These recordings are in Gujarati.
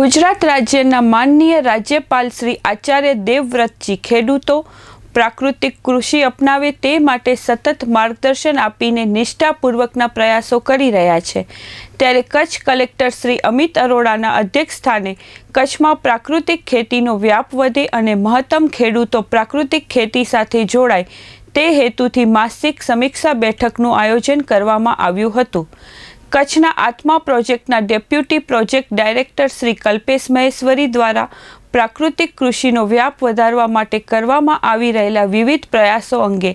ગુજરાત રાજ્યના માનનીય રાજ્યપાલ શ્રી આચાર્ય દેવવ્રતજી ખેડૂતો પ્રાકૃતિક કૃષિ અપનાવે તે માટે સતત માર્ગદર્શન આપીને નિષ્ઠાપૂર્વકના પ્રયાસો કરી રહ્યા છે. ત્યારે કચ્છ કલેક્ટર શ્રી અમિત અરોડાના અધ્યક્ષસ્થાને કચ્છમાં પ્રાકૃતિક ખેતીનો વ્યાપ વધે અને મહત્તમ ખેડૂતો પ્રાકૃતિક ખેતી સાથે જોડાય તે હેતુથી માસિક સમીક્ષા બેઠકનું આયોજન કરવામાં આવ્યું હતું. કચ્છના આત્મા પ્રોજેક્ટના deputy project director Shri Kalpesh Maheshwari દ્વારા પ્રાકૃતિક કૃષિનો વ્યાપ વધારવા માટે કરવામાં આવી રહેલા વિવિધ પ્રયાસો અંગે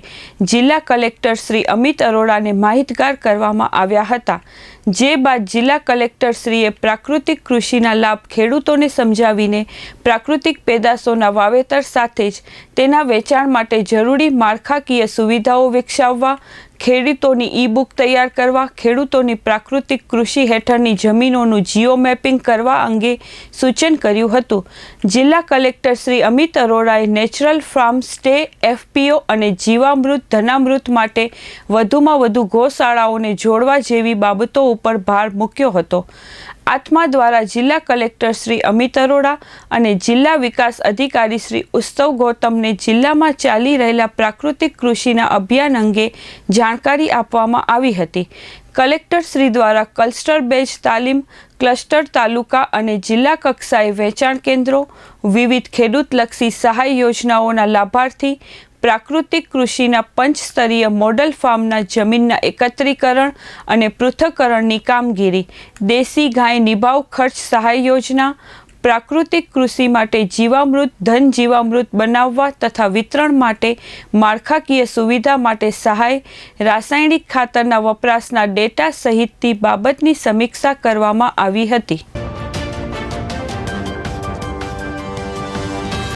જિલ્લા કલેક્ટર શ્રી અમિત અરોડાને માહિતગાર કરવામાં આવ્યા હતા. જે બાદ જિલ્લા કલેક્ટર શ્રીએ પ્રાકૃતિક કૃષિના લાભ ખેડૂતોને સમજાવીને પ્રાકૃતિક પેદાશોના વાવેતર સાથે જ તેના વેચાણ માટે જરૂરી માળખાકીય સુવિધાઓ વિકસાવવા, ખેડૂતોની ઈ બુક તૈયાર કરવા, ખેડૂતોની પ્રાકૃતિક કૃષિ હેઠળની જમીનોનું જીઓ મેપિંગ કરવા અંગે સૂચન કર્યું હતું. જિલ્લા કલેક્ટર શ્રી અમિત અરોરાએ નેચરલ ફાર્મ સ્ટે, એફપીઓ અને જીવામૃત, ધનામૃત માટે વધુમાં વધુ ગૌશાળાઓને જોડવા જેવી બાબતો ઉપર ભાર મૂક્યો હતો. આત્મા દ્વારા જિલ્લા કલેક્ટર શ્રી અમિત અરોડા અને જિલ્લા વિકાસ અધિકારી શ્રી ઉત્સવ ગૌતમને જિલ્લામાં ચાલી રહેલા પ્રાકૃતિક કૃષિના અભિયાન અંગે જાણકારી આપવામાં આવી હતી. કલેક્ટર શ્રી દ્વારા ક્લસ્ટર બેઝ તાલીમ, ક્લસ્ટર તાલુકા અને જિલ્લા કક્ષાએ વેચાણ કેન્દ્રો, વિવિધ ખેડૂતલક્ષી સહાય યોજનાઓના લાભાર્થી પ્રાકૃતિક કૃષિના પંચસ્તરીય મોડલ ફાર્મના જમીનના એકત્રીકરણ અને પૃથ્થકરણની કામગીરી, દેશી ગાય નિભાવ ખર્ચ સહાય યોજના, પ્રાકૃતિક કૃષિ માટે જીવામૃત, ધન જીવામૃત બનાવવા તથા વિતરણ માટે માળખાકીય સુવિધા માટે સહાય, રાસાયણિક ખાતરના વપરાશના ડેટા સહિતની બાબતની સમીક્ષા કરવામાં આવી હતી.